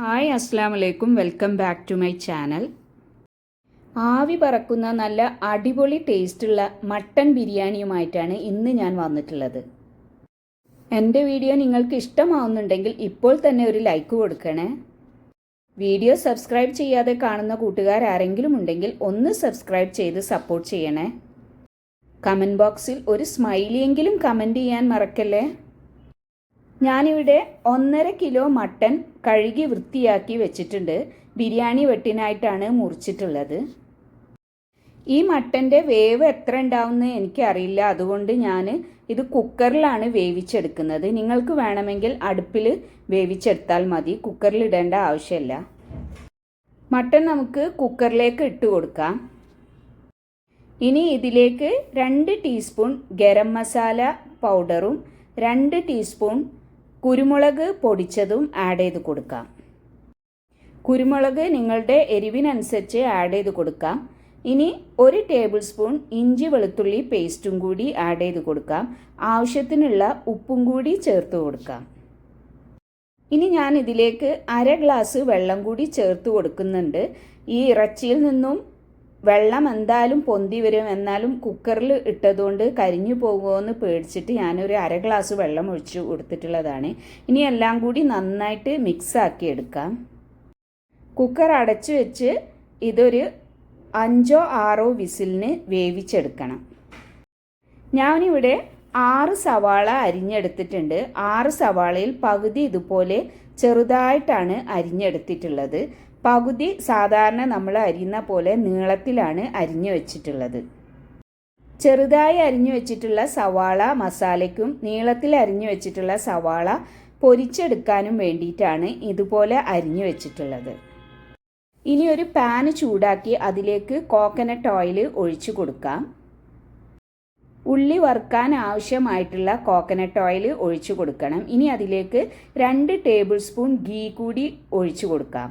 Hi അസ്സാം വലൈക്കും welcome back to my channel. ആവി പറക്കുന്ന നല്ല അടിപൊളി ടേസ്റ്റുള്ള മട്ടൺ ബിരിയാണിയുമായിട്ടാണ് ഇന്ന് ഞാൻ വന്നിട്ടുള്ളത്. എന്റെ വീഡിയോ നിങ്ങൾക്ക് ഇഷ്ടമാവുന്നുണ്ടെങ്കിൽ ഇപ്പോൾ തന്നെ ഒരു ലൈക്ക് കൊടുക്കണേ. വീഡിയോ സബ്സ്ക്രൈബ് ചെയ്യാതെ കാണുന്ന കൂട്ടുകാർ ആരെങ്കിലും ഉണ്ടെങ്കിൽ ഒന്ന് സബ്സ്ക്രൈബ് ചെയ്ത് സപ്പോർട്ട് ചെയ്യണേ. കമന്റ് ബോക്സിൽ ഒരു സ്മൈലിയെങ്കിലും കമന്റ് ചെയ്യാൻ മറക്കല്ലേ? ഞാനിവിടെ ഒന്നര കിലോ മട്ടൺ കഴുകി വൃത്തിയാക്കി വെച്ചിട്ടുണ്ട്. ബിരിയാണി വെട്ടിനായിട്ടാണ് മുറിച്ചിട്ടുള്ളത്. ഈ മട്ടന്റെ വേവ് എത്ര ഉണ്ടാവുമെന്ന് എനിക്കറിയില്ല. അതുകൊണ്ട് ഞാൻ ഇത് കുക്കറിലാണ് വേവിച്ചെടുക്കുന്നത്. നിങ്ങൾക്ക് വേണമെങ്കിൽ അടുപ്പിൽ വേവിച്ചെടുത്താൽ മതി. കുക്കറിൽ ഇടേണ്ട ആവശ്യമില്ല. മട്ടൺ നമുക്ക് കുക്കറിലേക്ക് ഇട്ട് കൊടുക്കാം. ഇനി ഇതിലേക്ക് രണ്ട് ടീസ്പൂൺ ഗരം മസാല പൗഡറും രണ്ട് ടീസ്പൂൺ കുരുമുളക് പൊടിച്ചതും ആഡ് ചെയ്ത് കൊടുക്കാം. കുരുമുളക് നിങ്ങളുടെ എരിവിനനുസരിച്ച് ആഡ് ചെയ്ത് കൊടുക്കാം. ഇനി ഒരു ടേബിൾ സ്പൂൺ ഇഞ്ചി വെളുത്തുള്ളി പേസ്റ്റും കൂടി ആഡ് ചെയ്ത് കൊടുക്കാം. ആവശ്യത്തിനുള്ള ഉപ്പും കൂടി ചേർത്ത് കൊടുക്കാം. ഇനി ഞാൻ ഇതിലേക്ക് അര ഗ്ലാസ് വെള്ളം കൂടി ചേർത്ത് കൊടുക്കുന്നുണ്ട്. ഈ ഇറച്ചിയിൽ നിന്നും വെള്ളം എന്തായാലും പൊന്തി വരും. എന്നാലും കുക്കറിൽ ഇട്ടതുകൊണ്ട് കരിഞ്ഞു പോകുമോയെന്ന് പേടിച്ചിട്ട് ഞാനൊരു അര ഗ്ലാസ് വെള്ളം ഒഴിച്ചു കൊടുത്തിട്ടുള്ളതാണ്. ഇനി എല്ലാം കൂടി നന്നായിട്ട് മിക്സ് ആക്കി എടുക്കാം. കുക്കർ അടച്ചു വെച്ച് ഇതൊരു അഞ്ചോ ആറോ വിസിലിന് വേവിച്ചെടുക്കണം. ഞാനിവിടെ ആറ് സവാള അരിഞ്ഞെടുത്തിട്ടുണ്ട്. ആറ് സവാളയിൽ പകുതി ഇതുപോലെ ചെറുതായിട്ടാണ് അരിഞ്ഞെടുത്തിട്ടുള്ളത്. പകുതി സാധാരണ നമ്മൾ അരിയുന്ന പോലെ നീളത്തിലാണ് അരിഞ്ഞു വെച്ചിട്ടുള്ളത്. ചെറുതായി അരിഞ്ഞു വെച്ചിട്ടുള്ള സവാള മസാലയ്ക്കും നീളത്തിൽ അരിഞ്ഞു വെച്ചിട്ടുള്ള സവാള പൊരിച്ചെടുക്കാനും വേണ്ടിയിട്ടാണ് ഇതുപോലെ അരിഞ്ഞു വെച്ചിട്ടുള്ളത്. ഇനി ഒരു പാന് ചൂടാക്കി അതിലേക്ക് കോക്കനട്ട് ഓയിൽ ഒഴിച്ചു കൊടുക്കാം. ഉള്ളി വറുക്കാൻ ആവശ്യമായിട്ടുള്ള കോക്കനട്ട് ഓയിൽ ഒഴിച്ചു കൊടുക്കണം. ഇനി അതിലേക്ക് രണ്ട് ടേബിൾ സ്പൂൺ ഗീ കൂടി ഒഴിച്ചു കൊടുക്കാം.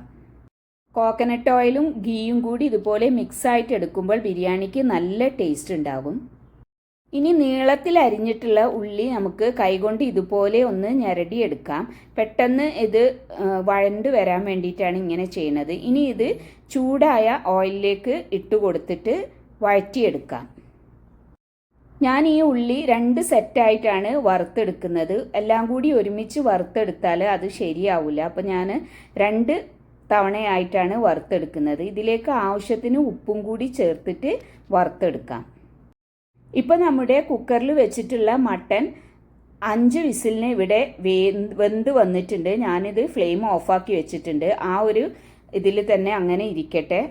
കോക്കനട്ട് ഓയിലും ഗീയും കൂടി ഇതുപോലെ മിക്സ് ആയിട്ട് എടുക്കുമ്പോൾ ബിരിയാണിക്ക് നല്ല ടേസ്റ്റ് ഉണ്ടാകും. ഇനി നീളത്തിൽ അരിഞ്ഞിട്ടുള്ള ഉള്ളി നമുക്ക് കൈകൊണ്ട് ഇതുപോലെ ഒന്ന് ഞരടിയെടുക്കാം പെട്ടെന്ന് ഇത് വഴണ്ട് വരാൻ വേണ്ടിയിട്ടാണ് ഇങ്ങനെ ചെയ്യുന്നത് ഇനി ഇത് ചൂടായ ഓയിലിലേക്ക് ഇട്ട് കൊടുത്തിട്ട് വഴറ്റിയെടുക്കാം. ഞാൻ ഈ ഉള്ളി രണ്ട് സെറ്റായിട്ടാണ് വറുത്തെടുക്കുന്നത്. എല്ലാം കൂടി ഒരുമിച്ച് വറുത്തെടുത്താൽ അത് ശരിയാവില്ല അപ്പോൾ ഞാൻ രണ്ട് തവണയായിട്ടാണ് വറുത്തെടുക്കുന്നത്. ഇതിലേക്ക് ആവശ്യത്തിന് ഉപ്പും കൂടി ചേർത്തിട്ട് വറുത്തെടുക്കാം. ഇപ്പോൾ നമ്മുടെ കുക്കറിൽ വെച്ചിട്ടുള്ള മട്ടൻ അഞ്ച് വിസിലിന് ഇവിടെ വെന്ത് വന്നിട്ടുണ്ട്. ഞാനിത് ഫ്ലെയിം ഓഫാക്കി വെച്ചിട്ടുണ്ട്. ആ ഒരു ഇതിൽ തന്നെ അങ്ങനെ ഇരിക്കട്ടെ.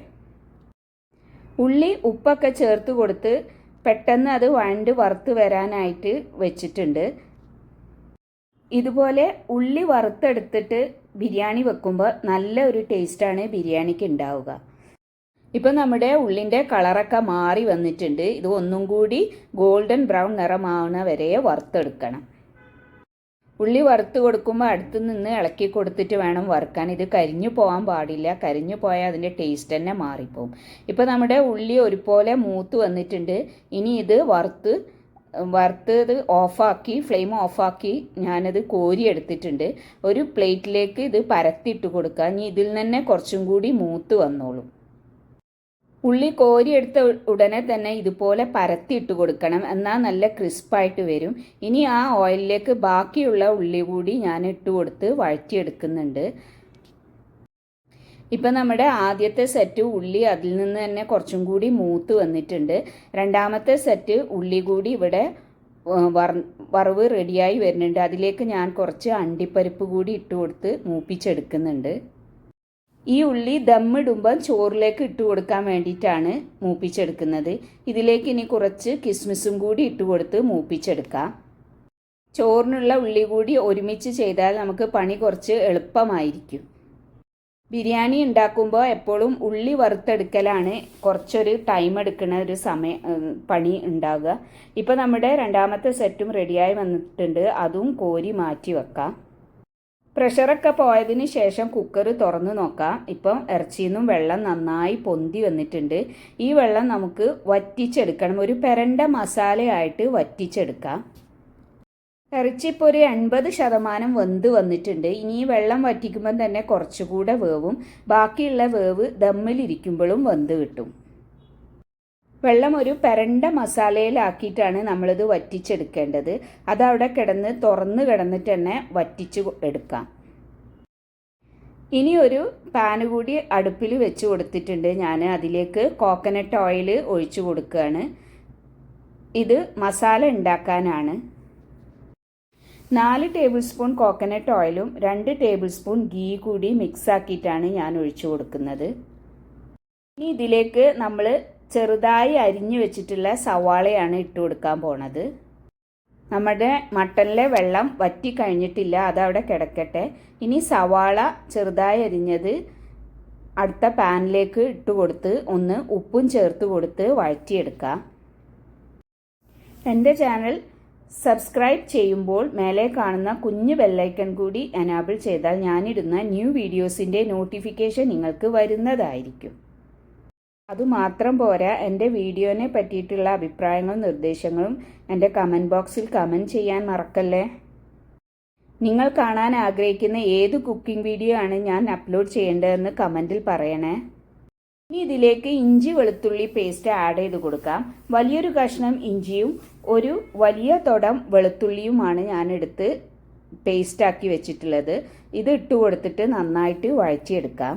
ഉള്ളി ഉപ്പൊക്കെ ചേർത്ത് കൊടുത്ത് പെട്ടെന്ന് അത് വണ്ട് വറുത്ത് വരാനായിട്ട് വെച്ചിട്ടുണ്ട്. ഇതുപോലെ ഉള്ളി വറുത്തെടുത്തിട്ട് ബിരിയാണി വെക്കുമ്പോൾ നല്ല ഒരു ടേസ്റ്റാണ് ബിരിയാണിക്ക് ഉണ്ടാവുക ഇപ്പം നമ്മുടെ ഉള്ളിന്റെ കളറൊക്കെ മാറി വന്നിട്ടുണ്ട്. ഇത് ഒന്നും കൂടി ഗോൾഡൻ ബ്രൗൺ നിറമാവുന്ന വരെ വറുത്തെടുക്കണം. ഉള്ളി വറുത്ത് കൊടുക്കുമ്പോൾ അടുത്ത് നിന്ന് ഇളക്കി കൊടുത്തിട്ട് വേണം വറുക്കാൻ. ഇത് കരിഞ്ഞു പോകാൻ പാടില്ല. കരിഞ്ഞു പോയാൽ അതിന്റെ ടേസ്റ്റ് തന്നെ മാറിപ്പോവും. ഇപ്പോൾ നമ്മുടെ ഉള്ളി ഒരുപോലെ മൂത്ത് വന്നിട്ടുണ്ട്. ഇനി ഇത് വറുത്ത് വറുത്തത് ഓഫാക്കി ഫ്ലെയിം ഓഫാക്കി ഞാനത് കോരി എടുത്തിട്ടുണ്ട് ഒരു പ്ലേറ്റിലേക്ക് ഇത് പരത്തിയിട്ട് കൊടുക്കുക. ഇനി ഇതിൽ തന്നെ കുറച്ചും കൂടി മൂത്ത് വന്നോളും. ഉള്ളി കോരിയെടുത്ത ഉടനെ തന്നെ ഇതുപോലെ പരത്തിയിട്ട് കൊടുക്കണം. എന്നാൽ നല്ല ക്രിസ്പായിട്ട് വരും. ഇനി ആ ഓയിലിലേക്ക് ബാക്കിയുള്ള ഉള്ളി കൂടി ഞാൻ ഇട്ട് കൊടുത്ത് വഴറ്റിയെടുക്കുന്നുണ്ട്. ഇപ്പം നമ്മുടെ ആദ്യത്തെ സെറ്റ് ഉള്ളി അതിൽ നിന്ന് തന്നെ കുറച്ചും കൂടി മൂത്ത് വന്നിട്ടുണ്ട്. രണ്ടാമത്തെ സെറ്റ് ഉള്ളി കൂടി ഇവിടെ വറവ് റെഡിയായി വരുന്നുണ്ട്. അതിലേക്ക് ഞാൻ കുറച്ച് അണ്ടിപ്പരിപ്പ് കൂടി ഇട്ട് കൊടുത്ത് മൂപ്പിച്ചെടുക്കുന്നുണ്ട്. ഈ ഉള്ളി ദമ്മിടുമ്പം ചോറിലേക്ക് ഇട്ട് കൊടുക്കാൻ വേണ്ടിയിട്ടാണ് മൂപ്പിച്ചെടുക്കുന്നത്. ഇതിലേക്ക് ഇനി കുറച്ച് കിസ്മിസും കൂടി ഇട്ട് കൊടുത്ത് മൂപ്പിച്ചെടുക്കാം. ചോറിനുള്ള ഉള്ളി കൂടി ഒരുമിച്ച് ചെയ്താൽ നമുക്ക് പണി കുറച്ച് എളുപ്പമായിരിക്കും. ബിരിയാണി ഉണ്ടാക്കുമ്പോൾ എപ്പോഴും ഉള്ളി വറുത്തെടുക്കലാണ് കുറച്ചൊരു ടൈം എടുക്കുന്ന ഒരു സമയം പണി ഉണ്ടാവുക. ഇപ്പോൾ നമ്മുടെ രണ്ടാമത്തെ സെറ്റും റെഡിയായി വന്നിട്ടുണ്ട്. അതും കോരി മാറ്റി വെക്കാം. പ്രഷറൊക്കെ പോയതിന് ശേഷം കുക്കർ തുറന്ന് നോക്കാം. ഇപ്പം ഇറച്ചിയിൽ നിന്നും വെള്ളം നന്നായി പൊന്തി വന്നിട്ടുണ്ട്. ഈ വെള്ളം നമുക്ക് വറ്റിച്ചെടുക്കണം. ഒരു പെരണ്ട മസാലയായിട്ട് വറ്റിച്ചെടുക്കാം. ഇറച്ചി ഇപ്പോൾ ഒരു എൺപത് ശതമാനം വെന്ത് വന്നിട്ടുണ്ട്. ഇനി വെള്ളം വറ്റിക്കുമ്പം തന്നെ കുറച്ചുകൂടെ വേവും. ബാക്കിയുള്ള വേവ് ദമ്മിലിരിക്കുമ്പോഴും വെന്ത് കിട്ടും. വെള്ളം ഒരു പരണ്ട മസാലയിലാക്കിയിട്ടാണ് നമ്മളിത് വറ്റിച്ചെടുക്കേണ്ടത്. അതവിടെ കിടന്ന് തുറന്ന് കിടന്നിട്ട് തന്നെ വറ്റിച്ച് എടുക്കാം. ഇനി ഒരു പാന് കൂടി അടുപ്പിൽ വെച്ച് കൊടുത്തിട്ടുണ്ട്. ഞാൻ അതിലേക്ക് കോക്കനട്ട് ഓയിൽ ഒഴിച്ചു കൊടുക്കുകയാണ്. ഇത് മസാല ഉണ്ടാക്കാനാണ്. നാല് ടേബിൾ സ്പൂൺ കോക്കനട്ട് ഓയിലും രണ്ട് ടേബിൾ സ്പൂൺ ഗീ കൂടി മിക്സ് ആക്കിയിട്ടാണ് ഞാൻ ഒഴിച്ചു കൊടുക്കുന്നത്. ഇനി ഇതിലേക്ക് നമ്മൾ ചെറുതായി അരിഞ്ഞു വെച്ചിട്ടുള്ള സവാളയാണ് ഇട്ട് കൊടുക്കാൻ പോണത്. നമ്മുടെ മട്ടനിലെ വെള്ളം വറ്റി കഴിഞ്ഞിട്ടില്ല അതവിടെ കിടക്കട്ടെ. ഇനി സവാള ചെറുതായി അരിഞ്ഞത് അടുത്ത പാനിലേക്ക് ഇട്ട് കൊടുത്ത് ഒന്ന് ഉപ്പും ചേർത്ത് കൊടുത്ത് വഴറ്റിയെടുക്കാം. എന്റെ ചാനൽ സബ്സ്ക്രൈബ് ചെയ്യുമ്പോൾ മേലെ കാണുന്ന കുഞ്ഞു ബെല്ലൈക്കൺ കൂടി എനാബിൾ ചെയ്താൽ ഞാനിടുന്ന ന്യൂ വീഡിയോസിന്റെ നോട്ടിഫിക്കേഷൻ നിങ്ങൾക്ക് വരുന്നതായിരിക്കും. അതുമാത്രം പോരാ എന്റെ വീഡിയോനെ പറ്റിയിട്ടുള്ള അഭിപ്രായങ്ങളും നിർദ്ദേശങ്ങളും എന്റെ കമന്റ് ബോക്സിൽ കമന്റ് ചെയ്യാൻ മറക്കല്ലേ? നിങ്ങൾ കാണാൻ ആഗ്രഹിക്കുന്ന ഏത് കുക്കിംഗ് വീഡിയോ ആണ് ഞാൻ അപ്ലോഡ് ചെയ്യേണ്ടതെന്ന് കമന്റിൽ പറയണേ. ഇനി ഇതിലേക്ക് ഇഞ്ചി വെളുത്തുള്ളി പേസ്റ്റ് ആഡ് ചെയ്ത് കൊടുക്കാം. വലിയൊരു കഷ്ണം ഇഞ്ചിയും ഒരു വലിയ തുടം വെളുത്തുള്ളിയുമാണ് ഞാൻ എടുത്ത് പേസ്റ്റാക്കി വെച്ചിട്ടുള്ളത്. ഇത് ഇട്ട് കൊടുത്തിട്ട് നന്നായിട്ട് വഴറ്റിയെടുക്കാം.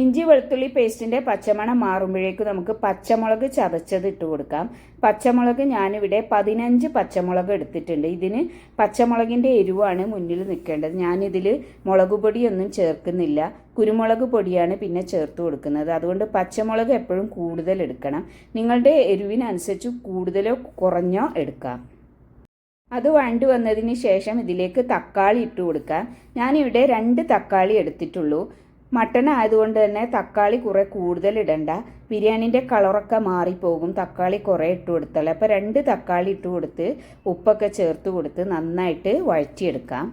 ഇഞ്ചി വെളുത്തുള്ളി പേസ്റ്റിന്റെ പച്ചമണം മാറുമ്പോഴേക്കും നമുക്ക് പച്ചമുളക് ചതച്ചത് ഇട്ട് കൊടുക്കാം. പച്ചമുളക് ഞാനിവിടെ പതിനഞ്ച് പച്ചമുളക് എടുത്തിട്ടുണ്ട്. ഇതിന് പച്ചമുളകിന്റെ എരിവാണ് മുന്നിൽ നിൽക്കേണ്ടത്. ഞാനിതിൽ മുളക് പൊടിയൊന്നും ചേർക്കുന്നില്ല. കുരുമുളക് പൊടിയാണ് പിന്നെ ചേർത്ത് കൊടുക്കുന്നത്. അതുകൊണ്ട് പച്ചമുളക് എപ്പോഴും കൂടുതൽ എടുക്കണം. നിങ്ങളുടെ എരിവിനനുസരിച്ച് കൂടുതലോ കുറഞ്ഞോ എടുക്കാം. അത് വഴണ്ടു വന്നതിന് ശേഷം ഇതിലേക്ക് തക്കാളി ഇട്ട് കൊടുക്കാം. ഞാനിവിടെ രണ്ട് തക്കാളി എടുത്തിട്ടുള്ളൂ. മട്ടൺ ആയതുകൊണ്ട് തന്നെ തക്കാളി കുറെ കൂടുതൽ ഇടണ്ട. ബിരിയാണിന്റെ കളറൊക്കെ മാറിപ്പോകും. തക്കാളി കുറേ ഇട്ട് കൊടുത്താൽ അപ്പോൾ രണ്ട് തക്കാളി ഇട്ട് കൊടുത്ത് ഉപ്പൊക്കെ ചേർത്ത് കൊടുത്ത് നന്നായിട്ട് വഴറ്റിയെടുക്കാം.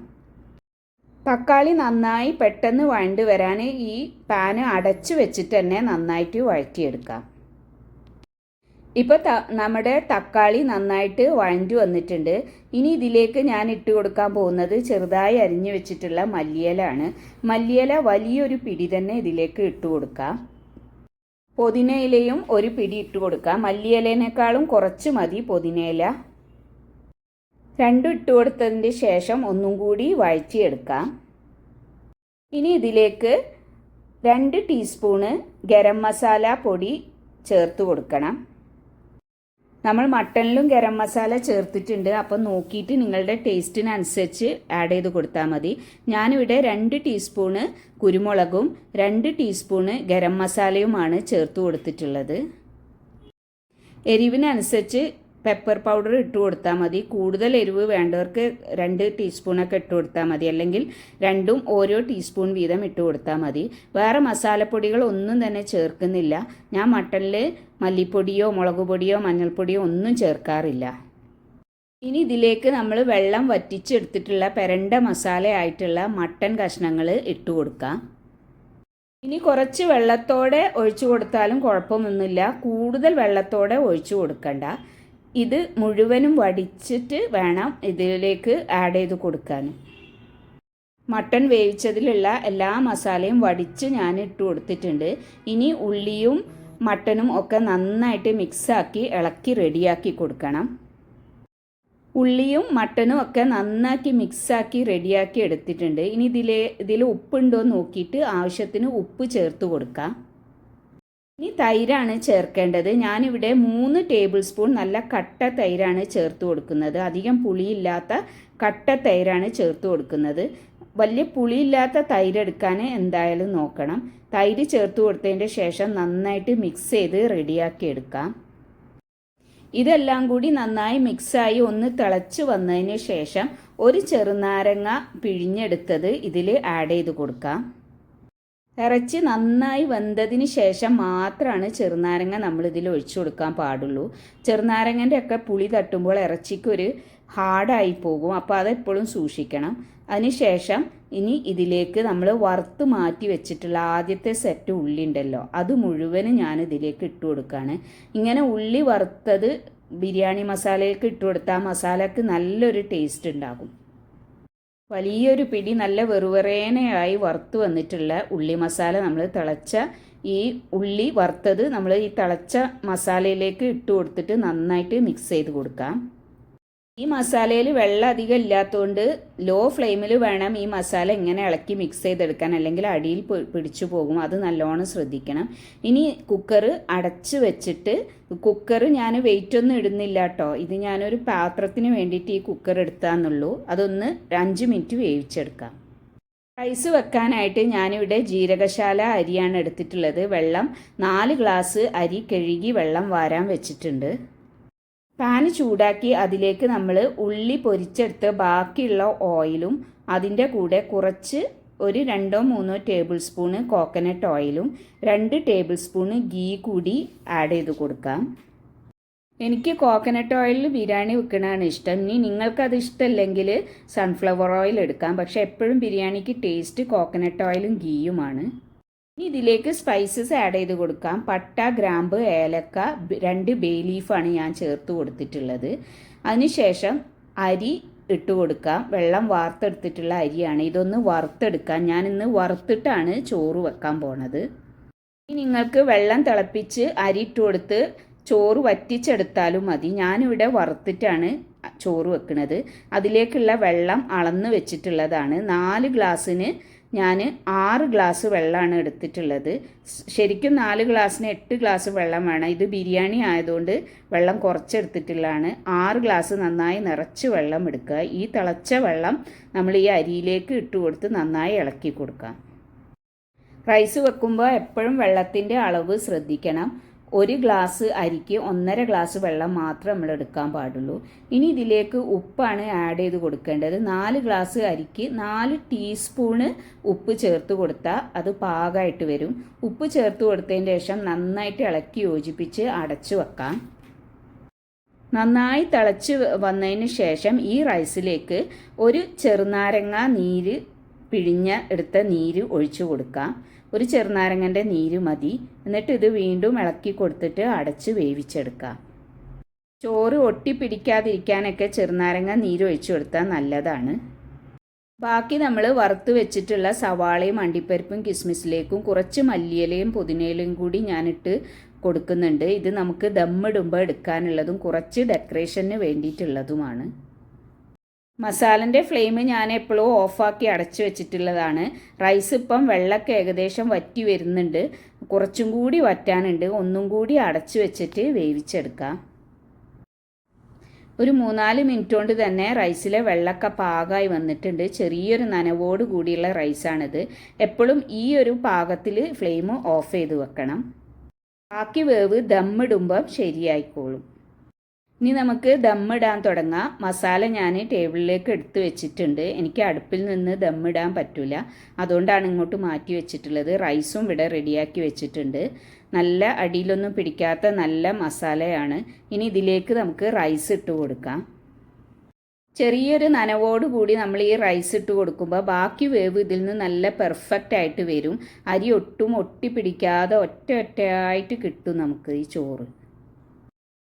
തക്കാളി നന്നായി പെട്ടെന്ന് വഴണ്ട് വരാൻ ഈ പാന് അടച്ചു വെച്ചിട്ട് തന്നെ നന്നായിട്ട് വഴറ്റിയെടുക്കാം. ഇപ്പോൾ ത നമ്മുടെ തക്കാളി നന്നായിട്ട് വഴഞ്ഞു വന്നിട്ടുണ്ട്. ഇനി ഇതിലേക്ക് ഞാൻ ഇട്ട് കൊടുക്കാൻ പോകുന്നത് ചെറുതായി അരിഞ്ഞു വെച്ചിട്ടുള്ള മല്ലിയിലാണ് മല്ലിയില വലിയൊരു പിടി തന്നെ ഇതിലേക്ക് ഇട്ട് കൊടുക്കാം. പൊതിനയിലയും ഒരു പിടി ഇട്ട് കൊടുക്കാം. മല്ലിയിലേനേക്കാളും കുറച്ച് മതി പൊതിനയില. രണ്ടും ഇട്ട് കൊടുത്തതിന് ശേഷം ഒന്നും കൂടി വഴറ്റിയെടുക്കാം. ഇനി ഇതിലേക്ക് രണ്ട് ടീസ്പൂണ് ഗരം മസാല പൊടി ചേർത്ത് കൊടുക്കണം. നമ്മൾ മട്ടണിലും ഗരം മസാല ചേർത്തിട്ടുണ്ട്. അപ്പം നോക്കിയിട്ട് നിങ്ങളുടെ ടേസ്റ്റിനനുസരിച്ച് ആഡ് ചെയ്ത് കൊടുത്താൽ മതി. ഞാനിവിടെ രണ്ട് ടീസ്പൂണ് കുരുമുളകും രണ്ട് ടീസ്പൂണ് ഗരം മസാലയുമാണ് ചേർത്ത് കൊടുത്തിട്ടുള്ളത്. എരിവിനനുസരിച്ച് പെപ്പർ പൗഡർ ഇട്ട് കൊടുത്താൽ മതി. കൂടുതൽ എരിവ് വേണ്ടവർക്ക് രണ്ട് ടീസ്പൂണൊക്കെ ഇട്ട് കൊടുത്താൽ മതി. അല്ലെങ്കിൽ രണ്ടും ഓരോ ടീസ്പൂൺ വീതം ഇട്ട് കൊടുത്താൽ മതി. വേറെ മസാലപ്പൊടികൾ ഒന്നും തന്നെ ചേർക്കുന്നില്ല. ഞാൻ മട്ടനിൽ മല്ലിപ്പൊടിയോ മുളക് പൊടിയോ മഞ്ഞൾപ്പൊടിയോ ഒന്നും ചേർക്കാറില്ല. ഇനി ഇതിലേക്ക് നമ്മൾ വെള്ളം വറ്റിച്ചെടുത്തിട്ടുള്ള പെരണ്ട മസാല ആയിട്ടുള്ള മട്ടൻ കഷ്ണങ്ങൾ ഇട്ട് കൊടുക്കാം. ഇനി കുറച്ച് വെള്ളത്തോടെ ഒഴിച്ചു കൊടുത്താലും കുഴപ്പമൊന്നുമില്ല. കൂടുതൽ വെള്ളത്തോടെ ഒഴിച്ചു കൊടുക്കണ്ട. ഇത് മുഴുവനും വടിച്ചിട്ട് വേണം ഇതിലേക്ക് ആഡ് ചെയ്ത് കൊടുക്കാൻ. മട്ടൺ വേവിച്ചതിലുള്ള എല്ലാ മസാലയും വടിച്ച് ഞാൻ ഇട്ട് കൊടുത്തിട്ടുണ്ട്. ഇനി ഉള്ളിയും മട്ടനും ഒക്കെ നന്നായിട്ട് മിക്സാക്കി ഇളക്കി റെഡിയാക്കി കൊടുക്കണം. ഉള്ളിയും മട്ടനും ഒക്കെ നന്നാക്കി മിക്സാക്കി റെഡിയാക്കി എടുത്തിട്ടുണ്ട്. ഇനി ഇതിലെ ഇതിൽ ഉപ്പുണ്ടോ നോക്കിയിട്ട് ആവശ്യത്തിന് ഉപ്പ് ചേർത്ത് കൊടുക്കാം. ഇനി തൈരാണ് ചേർക്കേണ്ടത്. ഞാനിവിടെ മൂന്ന് ടേബിൾ സ്പൂൺ നല്ല കട്ട തൈരാണ് ചേർത്ത് കൊടുക്കുന്നത്. അധികം പുളിയില്ലാത്ത കട്ട തൈരാണ് ചേർത്ത് കൊടുക്കുന്നത്. വലിയ പുളിയില്ലാത്ത തൈര് എടുക്കാൻ എന്തായാലും നോക്കണം. തൈര് ചേർത്ത് കൊടുത്തതിന്റെ ശേഷം നന്നായിട്ട് മിക്സ് ചെയ്ത് റെഡിയാക്കി എടുക്കാം. ഇതെല്ലാം കൂടി നന്നായി മിക്സായി ഒന്ന് തിളച്ച് വന്നതിന് ശേഷം ഒരു ചെറുനാരങ്ങ പിഴിഞ്ഞെടുത്തത് ഇതിൽ ആഡ് ചെയ്ത് കൊടുക്കാം. ഇറച്ചി നന്നായി വെന്തതിന് ശേഷം മാത്രമാണ് ചെറുനാരങ്ങ നമ്മൾ ഇതിൽ ഒഴിച്ചു കൊടുക്കാൻ പാടുള്ളൂ. ചെറുനാരങ്ങന്റെ ഒക്കെ പുളി തട്ടുമ്പോൾ ഇറച്ചിക്കൊരു ഹാർഡായി പോകും. അപ്പോൾ അതെപ്പോഴും സൂക്ഷിക്കണം. അതിനുശേഷം ഇനി ഇതിലേക്ക് നമ്മൾ വറുത്ത് മാറ്റി വെച്ചിട്ടുള്ള ആദ്യത്തെ സെറ്റ് ഉള്ളി ഉണ്ടല്ലോ അത് മുഴുവനും ഞാൻ ഇതിലേക്ക് ഇട്ട് കൊടുക്കുകയാണ് ഇങ്ങനെ ഉള്ളി വറുത്തത് ബിരിയാണി മസാലയിലേക്ക് ഇട്ട് കൊടുത്താൽ മസാലക്ക് നല്ലൊരു ടേസ്റ്റ് ഉണ്ടാകും. വലിയൊരു പിടി നല്ല വെറുവറേനയായി വറുത്ത് വന്നിട്ടുള്ള ഉള്ളി മസാല നമ്മൾ തിളച്ച ഈ ഉള്ളി വറുത്തത് നമ്മൾ ഈ തിളച്ച മസാലയിലേക്ക് ഇട്ട് കൊടുത്തിട്ട് നന്നായിട്ട് മിക്സ് ചെയ്ത് കൊടുക്കാം. ഈ മസാലയിൽ വെള്ളം അധികം ഇല്ലാത്തതുകൊണ്ട് ലോ ഫ്ലെയിമിൽ വേണം ഈ മസാല ഇങ്ങനെ ഇളക്കി മിക്സ് ചെയ്തെടുക്കാൻ. അല്ലെങ്കിൽ അടിയിൽ പിടിച്ചു പോകും. അത് നല്ലോണം ശ്രദ്ധിക്കണം. ഇനി കുക്കർ അടച്ച് വെച്ചിട്ട് കുക്കർ ഞാൻ വെയിറ്റ് ഒന്നും ഇടുന്നില്ല കേട്ടോ ഇത് ഞാനൊരു പാത്രത്തിന് വേണ്ടിയിട്ട് ഈ കുക്കർ എടുത്താന്നുള്ളൂ. അതൊന്ന് അഞ്ച് മിനിറ്റ് വേവിച്ചെടുക്കാം. റൈസ് വെക്കാനായിട്ട് ഞാനിവിടെ ജീരകശാല അരിയാണ് എടുത്തിട്ടുള്ളത്. വെള്ളം നാല് ഗ്ലാസ് അരി കഴുകി വെള്ളം വാരാൻ വെച്ചിട്ടുണ്ട്. പാന് ചൂടാക്കി അതിലേക്ക് നമ്മൾ ഉള്ളി പൊരിച്ചെടുത്ത് ബാക്കിയുള്ള ഓയിലും അതിന്റെ കൂടെ കുറച്ച് ഒരു രണ്ടോ മൂന്നോ ടേബിൾ സ്പൂണ് കോക്കനട്ട് ഓയിലും രണ്ട് ടേബിൾ സ്പൂണ് ഗീ കൂടി ആഡ് ചെയ്ത് കൊടുക്കാം. എനിക്ക് കോക്കനട്ട് ഓയിലിൽ ബിരിയാണി വെക്കണതാണ് ഇഷ്ടം. ഇനി നിങ്ങൾക്കത് ഇഷ്ടമല്ലെങ്കിൽ സൺഫ്ലവർ ഓയിൽ എടുക്കാം. പക്ഷേ എപ്പോഴും ബിരിയാണിക്ക് ടേസ്റ്റ് കോക്കനട്ട് ഓയിലും ഗീയുമാണ്. ഇനി ഇതിലേക്ക് സ്പൈസസ് ആഡ് ചെയ്ത് കൊടുക്കാം. പട്ട ഗ്രാമ്പ് ഏലക്ക രണ്ട് ബേ ലീഫാണ് ഞാൻ ചേർത്ത് കൊടുത്തിട്ടുള്ളത്. അതിനുശേഷം അരി ഇട്ട് കൊടുക്കാം. വെള്ളം വാർത്തെടുത്തിട്ടുള്ള അരിയാണ്. ഇതൊന്ന് വറുത്തെടുക്കാം. ഞാൻ ഇന്ന് വറുത്തിട്ടാണ് ചോറ് വെക്കാൻ പോണത്. ഇനി നിങ്ങൾക്ക് വെള്ളം തിളപ്പിച്ച് അരി ഇട്ട് കൊടുത്ത് ചോറ് വറ്റിച്ചെടുത്താലും മതി. ഞാനിവിടെ വറുത്തിട്ടാണ് ചോറ് വെക്കുന്നത് അതിലേക്കുള്ള വെള്ളം അളന്ന് വെച്ചിട്ടുള്ളതാണ്. നാല് ഗ്ലാസ്സിന് ഞാൻ ആറ് ഗ്ലാസ് വെള്ളമാണ് എടുത്തിട്ടുള്ളത്. ശരിക്കും നാല് ഗ്ലാസ്സിന് എട്ട് ഗ്ലാസ് വെള്ളം വേണം. ഇത് ബിരിയാണി ആയതുകൊണ്ട് വെള്ളം കുറച്ചെടുത്തിട്ടുള്ളതാണ്. ആറ് ഗ്ലാസ് നന്നായി നിറച്ച് വെള്ളം എടുക്കുക. ഈ തിളച്ച വെള്ളം നമ്മൾ ഈ അരിയിലേക്ക് ഇട്ട് കൊടുത്ത് നന്നായി ഇളക്കി കൊടുക്കാം റൈസ് വെക്കുമ്പോൾ എപ്പോഴും വെള്ളത്തിന്റെ അളവ് ശ്രദ്ധിക്കണം. ഒരു ഗ്ലാസ് അരിക്ക് ഒന്നര ഗ്ലാസ് വെള്ളം മാത്രം നമ്മൾ എടുക്കാൻ പാടുള്ളൂ. ഇനി ഇതിലേക്ക് ഉപ്പാണ് ആഡ് ചെയ്ത് കൊടുക്കേണ്ടത്. നാല് ഗ്ലാസ് അരിക്ക് നാല് ടീസ്പൂണ് ഉപ്പ് ചേർത്ത് കൊടുത്താൽ അത് പാകമായിട്ട് വരും. ഉപ്പ് ചേർത്ത് കൊടുത്തതിന് ശേഷം നന്നായിട്ട് ഇളക്കി യോജിപ്പിച്ച് അടച്ചു വെക്കാം. നന്നായി തിളച്ച് വന്നതിന് ശേഷം ഈ റൈസിലേക്ക് ഒരു ചെറുനാരങ്ങ നീര് പിഴിഞ്ഞ എടുത്ത നീര് ഒഴിച്ചു കൊടുക്കാം. ഒരു ചെറുനാരങ്ങന്റെ നീര് മതി. എന്നിട്ട് ഇത് വീണ്ടും ഇളക്കി കൊടുത്തിട്ട് അടച്ച് വേവിച്ചെടുക്കാം. ചോറ് ഒട്ടി ഒട്ടിപ്പിടിക്കാതിരിക്കാനൊക്കെ ചെറുനാരങ്ങ നീര് ഒഴിച്ചു കൊടുത്താൽ നല്ലതാണ്. ബാക്കി നമ്മൾ വറുത്ത് വെച്ചിട്ടുള്ള സവാളയും അണ്ടിപ്പരിപ്പും കിസ്മിസിലേക്കും കുറച്ച് മല്ലിയിലയും പുതിനയിലയും കൂടി ഞാനിട്ട് കൊടുക്കുന്നുണ്ട്. ഇത് നമുക്ക് ദമ്മിടുമ്പോൾ എടുക്കാനുള്ളതും കുറച്ച് ഡെക്കറേഷന് വേണ്ടിയിട്ടുള്ളതുമാണ്. മസാലന്റെ ഫ്ലെയിം ഞാൻ എപ്പോഴും ഓഫാക്കി അടച്ചു വെച്ചിട്ടുള്ളതാണ്. റൈസ് ഇപ്പം വെള്ളമൊക്കെ ഏകദേശം വറ്റി വരുന്നുണ്ട്. കുറച്ചും കൂടി വറ്റാനുണ്ട്. ഒന്നും കൂടി അടച്ചു വെച്ചിട്ട് വേവിച്ചെടുക്കാം. ഒരു മൂന്നാൽ മിനിറ്റ് കൊണ്ട് തന്നെ റൈസിലെ വെള്ളമൊക്കെ പാകമായി വന്നിട്ടുണ്ട്. ചെറിയൊരു നനവോട് കൂടിയുള്ള റൈസാണിത്. എപ്പോഴും ഈ ഒരു പാകത്തിൽ ഫ്ലെയിം ഓഫ് ചെയ്ത് വെക്കണം. ബാക്കി വേവ് ദമ്മിടുമ്പം ശരിയായിക്കോളും. ഇനി നമുക്ക് ദമ്മിടാൻ തുടങ്ങാം. മസാല ഞാൻ ടേബിളിലേക്ക് എടുത്ത് വെച്ചിട്ടുണ്ട്. എനിക്ക് അടുപ്പിൽ നിന്ന് ദമ്മിടാൻ പറ്റില്ല അതുകൊണ്ടാണ് ഇങ്ങോട്ട് മാറ്റി വെച്ചിട്ടുള്ളത്. റൈസും ഇവിടെ റെഡിയാക്കി വെച്ചിട്ടുണ്ട്. നല്ല അടിയിലൊന്നും പിടിക്കാത്ത നല്ല മസാലയാണ്. ഇനി ഇതിലേക്ക് നമുക്ക് റൈസ് ഇട്ട് കൊടുക്കാം. ചെറിയൊരു നനവോട് കൂടി നമ്മൾ ഈ റൈസ് ഇട്ട് കൊടുക്കുമ്പോൾ ബാക്കി വേവ് ഇതിൽ നിന്ന് നല്ല പെർഫെക്റ്റ് ആയിട്ട് വരും. അരി ഒട്ടും ഒട്ടിപ്പിടിക്കാതെ ഒറ്റ ഒറ്റയായിട്ട് കിട്ടും നമുക്ക് ഈ ചോറ്.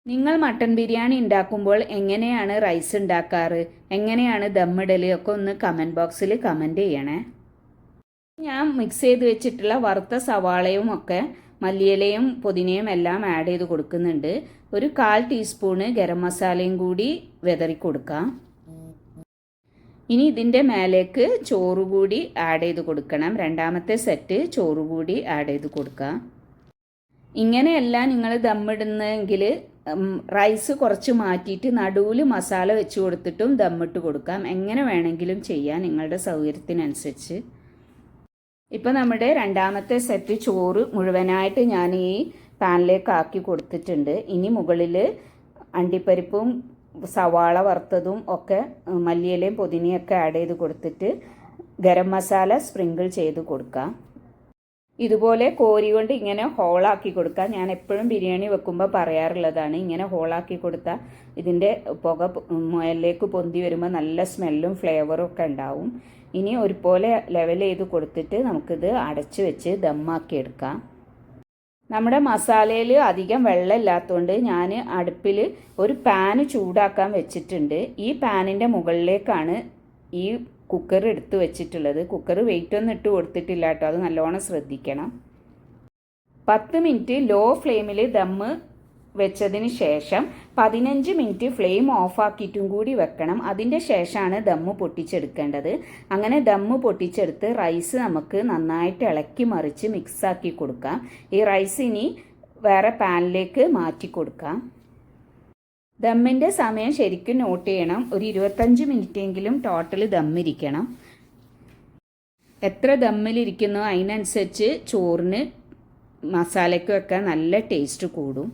നിങ്ങൾ മട്ടൻ ബിരിയാണി ഉണ്ടാക്കുമ്പോൾ എങ്ങനെയാണ് റൈസ് ഉണ്ടാക്കാറ്? എങ്ങനെയാണ് ദമ്മിടൽ ഒക്കെ ഒന്ന് കമന്റ് ബോക്സിൽ കമന്റ് ചെയ്യണേ. ഞാൻ മിക്സ് ചെയ്ത് വെച്ചിട്ടുള്ള വറുത്ത സവാളയും ഒക്കെ മല്ലിയിലയും പുതിനയും എല്ലാം ആഡ് ചെയ്ത് കൊടുക്കുന്നുണ്ട്. ഒരു കാൽ ടീസ്പൂണ് ഗരം മസാലയും കൂടി വെതറി കൊടുക്കാം. ഇനി ഇതിന്റെ മേലേക്ക് ചോറ് കൂടി ആഡ് ചെയ്ത് കൊടുക്കണം. രണ്ടാമത്തെ സെറ്റ് ചോറ് കൂടി ആഡ് ചെയ്ത് കൊടുക്കാം. ഇങ്ങനെയല്ല നിങ്ങൾ ദമ്മിടുന്നെങ്കിൽ റൈസ് കുറച്ച് മാറ്റിയിട്ട് നടുവിൽ മസാല വെച്ച് കൊടുത്തിട്ടും ദമ്മിട്ട് കൊടുക്കാം. എങ്ങനെ വേണമെങ്കിലും ചെയ്യാം നിങ്ങളുടെ സൗകര്യത്തിനനുസരിച്ച്. ഇപ്പം നമ്മുടെ രണ്ടാമത്തെ സെറ്റ് ചോറ് മുഴുവനായിട്ട് ഞാൻ ഈ പാനിലേക്ക് ആക്കി കൊടുത്തിട്ടുണ്ട്. ഇനി മുകളിൽ അണ്ടിപ്പരിപ്പും സവാള വറുത്തതും ഒക്കെ മല്ലിയിലയും പുതിനയൊക്കെ ആഡ് ചെയ്ത് കൊടുത്തിട്ട് ഗരം മസാല സ്പ്രിങ്കിൾ ചെയ്ത് കൊടുക്കാം. ഇതുപോലെ കോരി കൊണ്ട് ഇങ്ങനെ ഹോളാക്കി കൊടുക്കുക. ഞാൻ എപ്പോഴും ബിരിയാണി വെക്കുമ്പോൾ പറയാറുള്ളതാണ് ഇങ്ങനെ ഹോളാക്കി കൊടുത്താൽ ഇതിന്റെ പുക മുയലിലേക്ക് പൊന്തി വരുമ്പോൾ നല്ല സ്മെല്ലും ഫ്ലേവറും ഒക്കെ ഉണ്ടാവും. ഇനി ഒരുപോലെ ലെവൽ ചെയ്ത് കൊടുത്തിട്ട് നമുക്കിത് അടച്ച് വെച്ച് ദമ്മാക്കി എടുക്കാം. നമ്മുടെ മസാലയിൽ അധികം വെള്ളമില്ലാത്തതുകൊണ്ട് ഞാൻ അടുപ്പിൽ ഒരു പാന് ചൂടാക്കാൻ വെച്ചിട്ടുണ്ട്. ഈ പാനിന്റെ മുകളിലേക്കാണ് ഈ കുക്കർ എടുത്ത് വെച്ചിട്ടുള്ളത്. കുക്കർ വെയിറ്റ് ഒന്നും ഇട്ട് കൊടുത്തിട്ടില്ല കേട്ടോ. അത് നല്ലോണം ശ്രദ്ധിക്കണം. പത്ത് മിനിറ്റ് ലോ ഫ്ലെയിമിൽ ദമ്മ് വെച്ചതിന് ശേഷം പതിനഞ്ച് മിനിറ്റ് ഫ്ലെയിം ഓഫാക്കിയിട്ടും കൂടി വെക്കണം. അതിന്റെ ശേഷമാണ് ദമ്മ് പൊട്ടിച്ചെടുക്കേണ്ടത്. അങ്ങനെ ദമ്മ് പൊട്ടിച്ചെടുത്ത് റൈസ് നമുക്ക് നന്നായിട്ട് ഇളക്കി മറിച്ച് മിക്സാക്കി കൊടുക്കാം. ഈ റൈസ് ഇനി വേറെ പാനിലേക്ക് മാറ്റി കൊടുക്കാം. ദമ്മിന്റെ സമയം ശരിക്കും നോട്ട് ചെയ്യണം. ഒരു ഇരുപത്തഞ്ച് മിനിറ്റെങ്കിലും ടോട്ടൽ ദമ്മിരിക്കണം. എത്ര ദമ്മിലിരിക്കുന്നോ? അതിനനുസരിച്ച് ചോറിന് മസാലയ്ക്കും ഒക്കെ നല്ല ടേസ്റ്റ് കൂടും.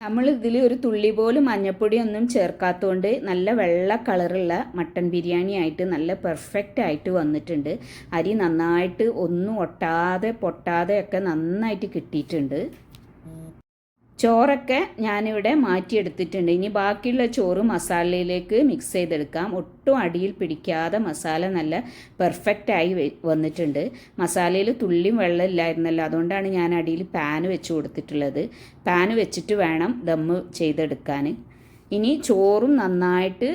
നമ്മൾ ഇതിൽ ഒരു തുള്ളി പോലും മഞ്ഞപ്പൊടി ഒന്നും ചേർക്കാത്തതുകൊണ്ട് നല്ല വെള്ള കളറുള്ള മട്ടൻ ബിരിയാണി ആയിട്ട് നല്ല പെർഫെക്റ്റ് ആയിട്ട് വന്നിട്ടുണ്ട്. അരി നന്നായിട്ട് ഒന്നും ഒട്ടാതെ പൊട്ടാതെ ഒക്കെ നന്നായിട്ട് കിട്ടിയിട്ടുണ്ട്. ചോറൊക്കെ ഞാനിവിടെ മാറ്റിയെടുത്തിട്ടുണ്ട്. ഇനി ബാക്കിയുള്ള ചോറ് മസാലയിലേക്ക് മിക്സ് ചെയ്തെടുക്കാം. ഒട്ടും അടിയിൽ പിടിക്കാതെ മസാല നല്ല പെർഫെക്റ്റായി വന്നിട്ടുണ്ട്. മസാലയിൽ തുള്ളിയും വെള്ളം ഇല്ലായിരുന്നല്ലോ. അതുകൊണ്ടാണ് ഞാൻ അടിയിൽ പാൻ വെച്ച് കൊടുത്തിട്ടുള്ളത്. പാൻ വെച്ചിട്ട് വേണം ദമ്മ് ചെയ്തെടുക്കാൻ. ഇനി ചോറും നന്നായിട്ട്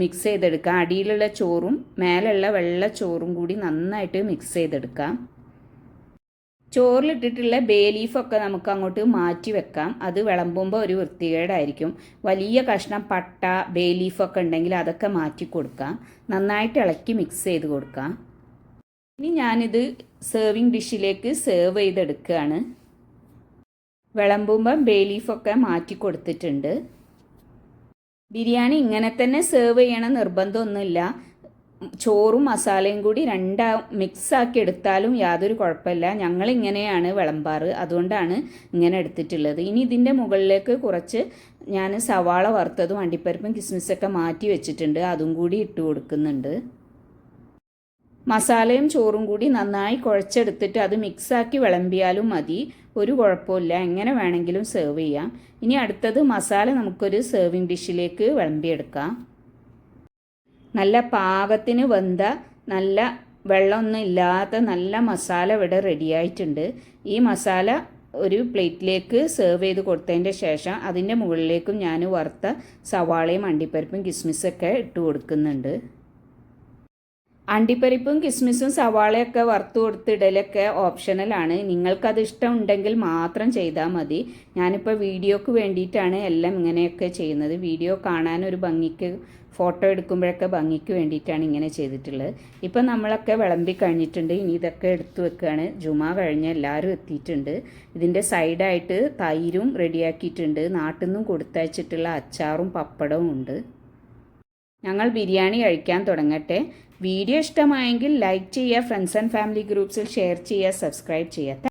മിക്സ് ചെയ്തെടുക്കാം. അടിയിലുള്ള ചോറും മേലുള്ള വെള്ള ചോറും കൂടി നന്നായിട്ട് മിക്സ് ചെയ്തെടുക്കാം. ചോറിലിട്ടിട്ടുള്ള ബേ ലീഫൊക്കെ നമുക്ക് അങ്ങോട്ട് മാറ്റി വെക്കാം. അത് വിളമ്പുമ്പോൾ ഒരു വൃത്തികേടായിരിക്കും. വലിയ കഷ്ണം പട്ട ബേ ലീഫൊക്കെ ഉണ്ടെങ്കിൽ അതൊക്കെ മാറ്റി കൊടുക്കാം. നന്നായിട്ട് ഇളക്കി മിക്സ് ചെയ്ത് കൊടുക്കാം. ഇനി ഞാനിത് സെർവിങ് ഡിഷിലേക്ക് സെർവ് ചെയ്തെടുക്കുകയാണ്. വിളമ്പുമ്പം ബേ ലീഫൊക്കെ മാറ്റി കൊടുത്തിട്ടുണ്ട്. ബിരിയാണി ഇങ്ങനെ തന്നെ സെർവ് ചെയ്യണം നിർബന്ധമൊന്നുമില്ല. ചോറും മസാലയും കൂടി രണ്ടാ മിക്സാക്കി എടുത്താലും യാതൊരു കുഴപ്പമില്ല. ഞങ്ങൾ ഇങ്ങനെയാണ് വിളമ്പാറ്. അതുകൊണ്ടാണ് ഇങ്ങനെ എടുത്തിട്ടുള്ളത്. ഇനി ഇതിന്റെ മുകളിലേക്ക് കുറച്ച് ഞാൻ സവാള വറുത്തതും അണ്ടിപ്പരിപ്പും കിസ്മിസൊക്കെ മാറ്റി വെച്ചിട്ടുണ്ട്. അതും കൂടി ഇട്ട് കൊടുക്കുന്നുണ്ട്. മസാലയും ചോറും കൂടി നന്നായി കുഴച്ചെടുത്തിട്ട് അത് മിക്സാക്കി വിളമ്പിയാലും മതി. ഒരു കുഴപ്പമില്ല. എങ്ങനെ വേണമെങ്കിലും സെർവ് ചെയ്യാം. ഇനി അടുത്തത് മസാല നമുക്കൊരു സെർവിങ് ഡിഷിലേക്ക് വിളമ്പിയെടുക്കാം. നല്ല പാകത്തിന് വെന്ത നല്ല വെള്ളമൊന്നും ഇല്ലാത്ത നല്ല മസാല ഇവിടെ റെഡിയായിട്ടുണ്ട് ഈ മസാല ഒരു പ്ലേറ്റിലേക്ക് സെർവ് ചെയ്ത് കൊടുത്തതിന്റെ ശേഷം അതിന്റെ മുകളിലേക്കും ഞാൻ വറുത്ത സവാളയും അണ്ടിപ്പരിപ്പും കിസ്മിസൊക്കെ ഇട്ട് കൊടുക്കുന്നുണ്ട്. അണ്ടിപ്പരിപ്പും കിസ്മിസും സവാളയൊക്കെ വറുത്ത് കൊടുത്തിടലൊക്കെ ഓപ്ഷണലാണ് നിങ്ങൾക്കത് ഇഷ്ടമുണ്ടെങ്കിൽ മാത്രം ചെയ്താൽ മതി. ഞാനിപ്പോൾ വീഡിയോക്ക് വേണ്ടിയിട്ടാണ് എല്ലാം ഇങ്ങനെയൊക്കെ ചെയ്യുന്നത്. വീഡിയോ കാണാൻ ഒരു ഭംഗിക്ക് ഫോട്ടോ എടുക്കുമ്പോഴൊക്കെ ഭംഗിക്ക് വേണ്ടിയിട്ടാണ് ഇങ്ങനെ ചെയ്തിട്ടുള്ളത്. ഇപ്പം നമ്മളൊക്കെ വിളമ്പി കഴിഞ്ഞിട്ടുണ്ട്. ഇനി ഇതൊക്കെ എടുത്തു വെക്കുകയാണ്. ജുമ കഴിഞ്ഞ് എല്ലാവരും എത്തിയിട്ടുണ്ട്. ഇതിന്റെ സൈഡായിട്ട് തൈരും റെഡിയാക്കിയിട്ടുണ്ട്. നാട്ടിൽ നിന്നും കൊടുത്തയച്ചിട്ടുള്ള അച്ചാറും പപ്പടവും ഉണ്ട്. ഞങ്ങൾ ബിരിയാണി കഴിക്കാൻ തുടങ്ങട്ടെ. വീഡിയോ ഇഷ്ടമായെങ്കിൽ ലൈക്ക് ചെയ്യുക ഫ്രണ്ട്സ് ആൻഡ് ഫാമിലി ഗ്രൂപ്പ്സിൽ ഷെയർ ചെയ്യുക സബ്സ്ക്രൈബ് ചെയ്യുക.